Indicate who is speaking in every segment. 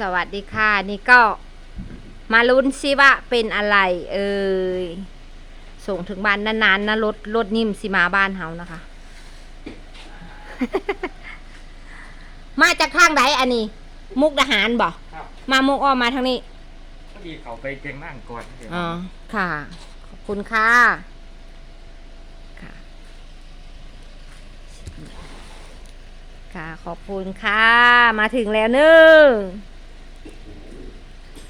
Speaker 1: สวัสดีค่ะ นี่ก็มาลุ้นซิว่าเป็นอะไร เอ่ยส่งถึงบ้านนานๆนะรถรถนิ่มสิมาบ้านเฮานะคะ มาจากทางไหนอันนี้ มุกดาหารบ่
Speaker 2: ครับ
Speaker 1: มามุกอ้อมมาทางนี้
Speaker 2: พอดีเขาไปเกงนั่งก่อนเดี๋ยว
Speaker 1: อ๋อค่ะ ขอบคุณค่ะค่ะ ค่ะ ขอบคุณค่ะ มาถึงแล้วหนึ่ง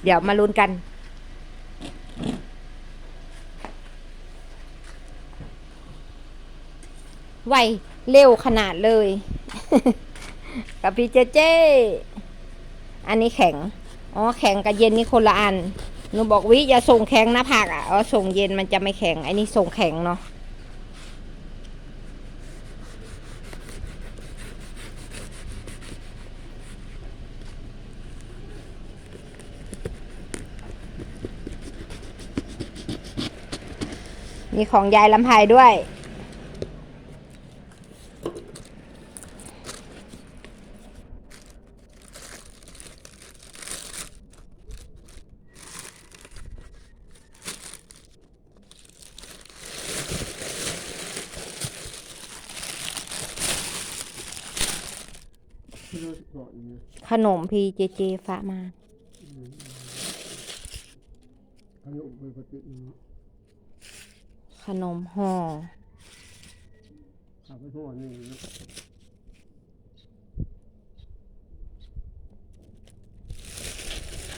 Speaker 1: เดี๋ยวมาลุ้นกัน ไวเร็วขนาดเลย กับพี่เจเจ อันนี้แข็ง อ๋อ แข็งกับเย็นนี่คนละอัน หนูบอกวิอย่าส่งแข็งหน้าผากอะ อ๋อ ส่งเย็นมันจะไม่แข็งไอ้นี่ส่งแข็งเนาะ มีของยายลำไพด้วย ขนมพีเจเจฝากมา
Speaker 3: ขนมปกติ
Speaker 1: ขนมห่อ
Speaker 3: ขับไปทั่วนี่